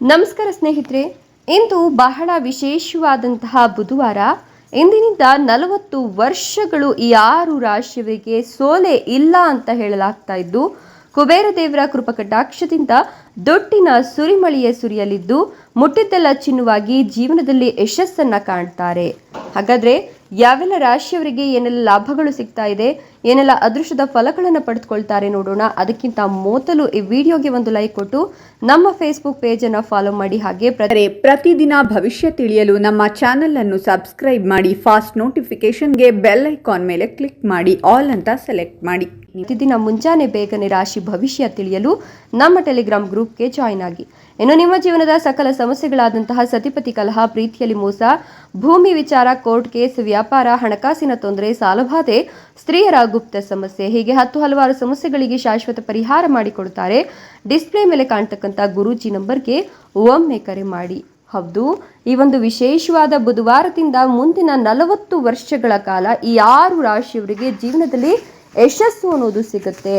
ನಮಸ್ಕಾರ ಸ್ನೇಹಿತರೆ, ಇಂದು ಬಹಳ ವಿಶೇಷವಾದಂತಹ ಬುಧವಾರ. ಇಂದಿನಿಂದ ನಲವತ್ತು ವರ್ಷಗಳು ಆರು ರಾಶಿಯವರಿಗೆ ಸೋಲೆ ಇಲ್ಲ ಅಂತ ಹೇಳಲಾಗ್ತಾ ಇದ್ದು, ಕುಬೇರ ದೇವರ ಕೃಪಕಟಾಕ್ಷದಿಂದ ದೊಡ್ಡಿನ ಸುರಿಮಳೆಯೇ ಸುರಿಯಲಿದ್ದು, ಮುಟ್ಟಿದ್ದೆಲ್ಲ ಚಿನ್ನುವಾಗಿ ಜೀವನದಲ್ಲಿ ಯಶಸ್ಸನ್ನ ಕಾಣ್ತಾರೆ. ಹಾಗಾದ್ರೆ ಯಾವೆಲ್ಲ ರಾಶಿಯವರಿಗೆ ಏನೆಲ್ಲ ಲಾಭಗಳು ಸಿಗ್ತಾ ಇದೆ ಏನೆಲ್ಲ ಅದೃಷ್ಟದ ಫಲಗಳನ್ನು ಪಡೆದುಕೊಳ್ತಾರೆ ನೋಡೋಣ. ಅದಕ್ಕಿಂತ ಮೊದಲು ಈ ವಿಡಿಯೋಗೆ ಒಂದು ಲೈಕ್ ಕೊಟ್ಟು ನಮ್ಮ ಫೇಸ್ಬುಕ್ ಪೇಜನ್ನು ಫಾಲೋ ಮಾಡಿ. ಹಾಗೆ ಪ್ರ- ಪ್ರತಿದಿನ ಭವಿಷ್ಯ ತಿಳಿಯಲು ನಮ್ಮ ಚಾನೆಲ್ ಅನ್ನು ಸಬ್ಸ್ಕ್ರೈಬ್ ಮಾಡಿ. ಫಾಸ್ಟ್ ನೋಟಿಫಿಕೇಶನ್ಗೆ ಬೆಲ್ ಐಕಾನ್ ಮೇಲೆ ಕ್ಲಿಕ್ ಮಾಡಿ. ಆಲ್ ಅಂತ ಸೆಲೆಕ್ಟ್ ಮಾಡಿ. ಪ್ರತಿದಿನ ಮುಂಜಾನೆ ಬೇಗನೆ ರಾಶಿ ಭವಿಷ್ಯ ತಿಳಿಯಲು ನಮ್ಮ ಟೆಲಿಗ್ರಾಮ್ ಗ್ರೂಪ್ಗೆ ಜಾಯ್ನ್ ಆಗಿ. ಇನ್ನು ನಿಮ್ಮ ಜೀವನದ ಸಕಲ ಸಮಸ್ಯೆಗಳಾದಂತಹ ಸತಿಪತಿ ಕಲಹ ಪ್ರೀತಿಯಲ್ಲಿ ಮೋಸ ಭೂಮಿ ವಿಚಾರ ಕೋರ್ಟ್ ಕೇಸ್ ವ್ಯಾಪಾರ ಹಣಕಾಸಿನ ತೊಂದರೆ ಸಾಲಬಾಧೆ ಸ್ತ್ರೀಯರ ಗುಪ್ತ ಸಮಸ್ಯೆ. ಹೀಗೆ ಹತ್ತು ಹಲವಾರು ಸಮಸ್ಯೆಗಳಿಗೆ ಶಾಶ್ವತ ಪರಿಹಾರ ಮಾಡಿಕೊಡುತ್ತಾರೆ. ಡಿಸ್ಪ್ಲೇ ಮೇಲೆ ಕಾಣ್ತಕ್ಕಂಥ ಗುರೂಜಿ ನಂಬರ್ಗೆ ಒಮ್ಮೆ ಕರೆ ಮಾಡಿ. ಹೌದು, ಈ ಒಂದು ವಿಶೇಷವಾದ ಬುಧವಾರದಿಂದ ಮುಂದಿನ ನಲವತ್ತು ವರ್ಷಗಳ ಕಾಲ ಈ ಆರು ರಾಶಿಯವರಿಗೆ ಜೀವನದಲ್ಲಿ ಯಶಸ್ಸು ಅನ್ನೋದು ಸಿಗುತ್ತೆ.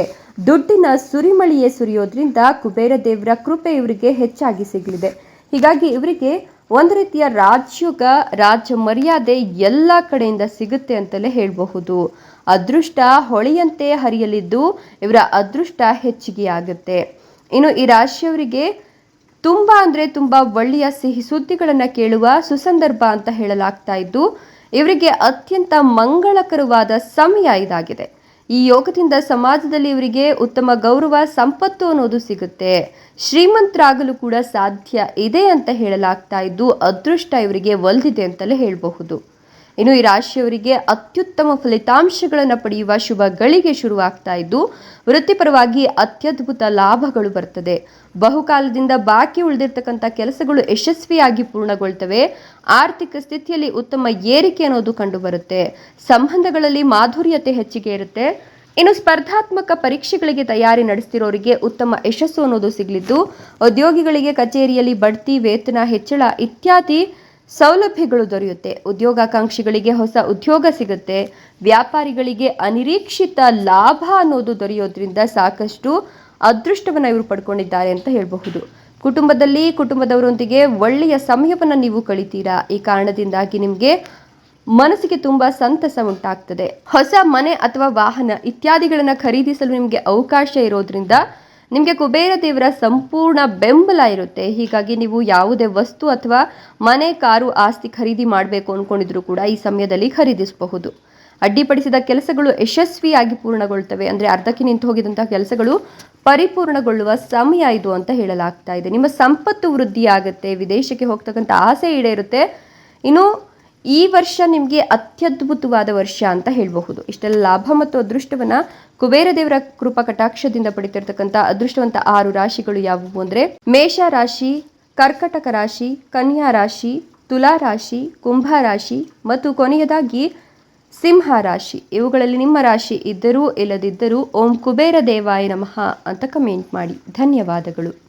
ದುಡ್ಡಿನ ಸುರಿಮಳಿಯೇ ಸುರಿಯೋದ್ರಿಂದ ಕುಬೇರ ದೇವರ ಕೃಪೆ ಇವರಿಗೆ ಹೆಚ್ಚಾಗಿ ಸಿಗಲಿದೆ. ಹೀಗಾಗಿ ಇವರಿಗೆ ಒಂದು ರೀತಿಯ ರಾಜ್ಯೋಗ ರಾಜ್ಯ ಮರ್ಯಾದೆ ಎಲ್ಲ ಕಡೆಯಿಂದ ಸಿಗುತ್ತೆ ಅಂತಲೇ ಹೇಳಬಹುದು. ಅದೃಷ್ಟ ಹೊಳೆಯಂತೆ ಹರಿಯಲಿದ್ದು ಇವರ ಅದೃಷ್ಟ ಹೆಚ್ಚಿಗೆ ಆಗುತ್ತೆ ಇನ್ನು ಈ ರಾಶಿಯವರಿಗೆ ತುಂಬ ಅಂದರೆ ತುಂಬ ಒಳ್ಳೆಯ ಸಿಹಿ ಸುದ್ದಿಗಳನ್ನು ಕೇಳುವ ಸುಸಂದರ್ಭ ಅಂತ ಹೇಳಲಾಗ್ತಾ ಇದ್ದು, ಇವರಿಗೆ ಅತ್ಯಂತ ಮಂಗಳಕರವಾದ ಸಮಯ ಇದಾಗಿದೆ. ಈ ಯೋಗದಿಂದ ಸಮಾಜದಲ್ಲಿ ಇವರಿಗೆ ಉತ್ತಮ ಗೌರವ, ಸಂಪತ್ತು ಅನ್ನೋದು ಸಿಗುತ್ತೆ. ಶ್ರೀಮಂತರಾಗಲು ಕೂಡ ಸಾಧ್ಯ ಇದೆ ಅಂತ ಹೇಳಲಾಗ್ತಾ ಇದ್ದು, ಅದೃಷ್ಟ ಇವರಿಗೆ ಒಲಿದಿದೆ ಅಂತಲೇ ಹೇಳಬಹುದು. ಇನ್ನು ಈ ರಾಶಿಯವರಿಗೆ ಅತ್ಯುತ್ತಮ ಫಲಿತಾಂಶಗಳನ್ನು ಪಡೆಯುವ ಶುಭ ಗಳಿಗೆ ಶುರುವಾಗ್ತಾ ಇದ್ದು, ವೃತ್ತಿಪರವಾಗಿ ಅತ್ಯದ್ಭುತ ಲಾಭಗಳು ಬರ್ತದೆ. ಬಹುಕಾಲದಿಂದ ಬಾಕಿ ಉಳಿದಿರ್ತಕ್ಕಂಥ ಕೆಲಸಗಳು ಯಶಸ್ವಿಯಾಗಿ ಪೂರ್ಣಗೊಳ್ತವೆ. ಆರ್ಥಿಕ ಸ್ಥಿತಿಯಲ್ಲಿ ಉತ್ತಮ ಏರಿಕೆ ಅನ್ನೋದು ಕಂಡುಬರುತ್ತೆ. ಸಂಬಂಧಗಳಲ್ಲಿ ಮಾಧುರ್ಯತೆ ಹೆಚ್ಚಿಗೆ ಇರುತ್ತೆ. ಇನ್ನು ಸ್ಪರ್ಧಾತ್ಮಕ ಪರೀಕ್ಷೆಗಳಿಗೆ ತಯಾರಿ ನಡೆಸ್ತಿರೋರಿಗೆ ಉತ್ತಮ ಯಶಸ್ಸು ಅನ್ನೋದು ಸಿಗಲಿದ್ದು, ಉದ್ಯೋಗಿಗಳಿಗೆ ಕಚೇರಿಯಲ್ಲಿ ಬಡ್ತಿ, ವೇತನ, ಹೆಚ್ಚಳ ಇತ್ಯಾದಿ ಸೌಲಭ್ಯಗಳು ದೊರೆಯುತ್ತೆ. ಉದ್ಯೋಗಾಕಾಂಕ್ಷಿಗಳಿಗೆ ಹೊಸ ಉದ್ಯೋಗ ಸಿಗುತ್ತೆ. ವ್ಯಾಪಾರಿಗಳಿಗೆ ಅನಿರೀಕ್ಷಿತ ಲಾಭ ಅನ್ನೋದು ದೊರೆಯೋದ್ರಿಂದ ಸಾಕಷ್ಟು ಅದೃಷ್ಟವನ್ನು ಇವರು ಪಡ್ಕೊಂಡಿದ್ದಾರೆ ಅಂತ ಹೇಳಬಹುದು. ಕುಟುಂಬದಲ್ಲಿ ಕುಟುಂಬದವರೊಂದಿಗೆ ಒಳ್ಳೆಯ ಸಮಯವನ್ನು ನೀವು ಕಳಿತೀರಾ? ಈ ಕಾರಣದಿಂದಾಗಿ ನಿಮಗೆ ಮನಸ್ಸಿಗೆ ತುಂಬ ಸಂತಸ ಉಂಟಾಗ್ತದೆ. ಹೊಸ ಮನೆ ಅಥವಾ ವಾಹನ ಇತ್ಯಾದಿಗಳನ್ನು ಖರೀದಿಸಲು ನಿಮಗೆ ಅವಕಾಶ ಇರೋದ್ರಿಂದ ನಿಮಗೆ ಕುಬೇರ ದೇವರ ಸಂಪೂರ್ಣ ಬೆಂಬಲ ಇರುತ್ತೆ. ಹೀಗಾಗಿ ನೀವು ಯಾವುದೇ ವಸ್ತು ಅಥವಾ ಮನೆ, ಕಾರು, ಆಸ್ತಿ ಖರೀದಿ ಮಾಡಬೇಕು ಅಂದ್ಕೊಂಡಿದ್ರು ಕೂಡ ಈ ಸಮಯದಲ್ಲಿ ಖರೀದಿಸಬಹುದು. ಅಡ್ಡಿಪಡಿಸಿದ ಕೆಲಸಗಳು ಯಶಸ್ವಿಯಾಗಿ ಪೂರ್ಣಗೊಳ್ತವೆ. ಅಂದರೆ ಅರ್ಧಕ್ಕೆ ನಿಂತು ಹೋಗಿದಂತಹ ಕೆಲಸಗಳು ಪರಿಪೂರ್ಣಗೊಳ್ಳುವ ಸಮಯ ಇದು ಅಂತ ಹೇಳಲಾಗ್ತಾ ಇದೆ. ನಿಮ್ಮ ಸಂಪತ್ತು ವೃದ್ಧಿಯಾಗುತ್ತೆ. ವಿದೇಶಕ್ಕೆ ಹೋಗ್ತಕ್ಕಂಥ ಆಸೆ ಈಡೇರುತ್ತೆ. ಇನ್ನು ಈ ವರ್ಷ ನಿಮಗೆ ಅತ್ಯದ್ಭುತವಾದ ವರ್ಷ ಅಂತ ಹೇಳಬಹುದು. ಇಷ್ಟೆಲ್ಲ ಲಾಭ ಮತ್ತು ಅದೃಷ್ಟವನ್ನು ಕುಬೇರ ದೇವರ ಕೃಪಾ ಕಟಾಕ್ಷದಿಂದ ಪಡಿತಿರ್ತಕ್ಕಂಥ ಅದೃಷ್ಟವಂತ ಆರು ರಾಶಿಗಳು ಯಾವುವು ಅಂದರೆ ಮೇಷ ರಾಶಿ, ಕರ್ಕಟಕ ರಾಶಿ, ಕನ್ಯಾ ರಾಶಿ, ತುಲಾ ರಾಶಿ, ಕುಂಭ ರಾಶಿ ಮತ್ತು ಕೊನೆಯದಾಗಿ ಸಿಂಹ ರಾಶಿ. ಇವುಗಳಲ್ಲಿ ನಿಮ್ಮ ರಾಶಿ ಇದ್ದರೂ ಇಲ್ಲದಿದ್ದರೂ ಓಂ ಕುಬೇರ ದೇವಾಯ ನಮಃ ಅಂತ ಕಮೆಂಟ್ ಮಾಡಿ. ಧನ್ಯವಾದಗಳು.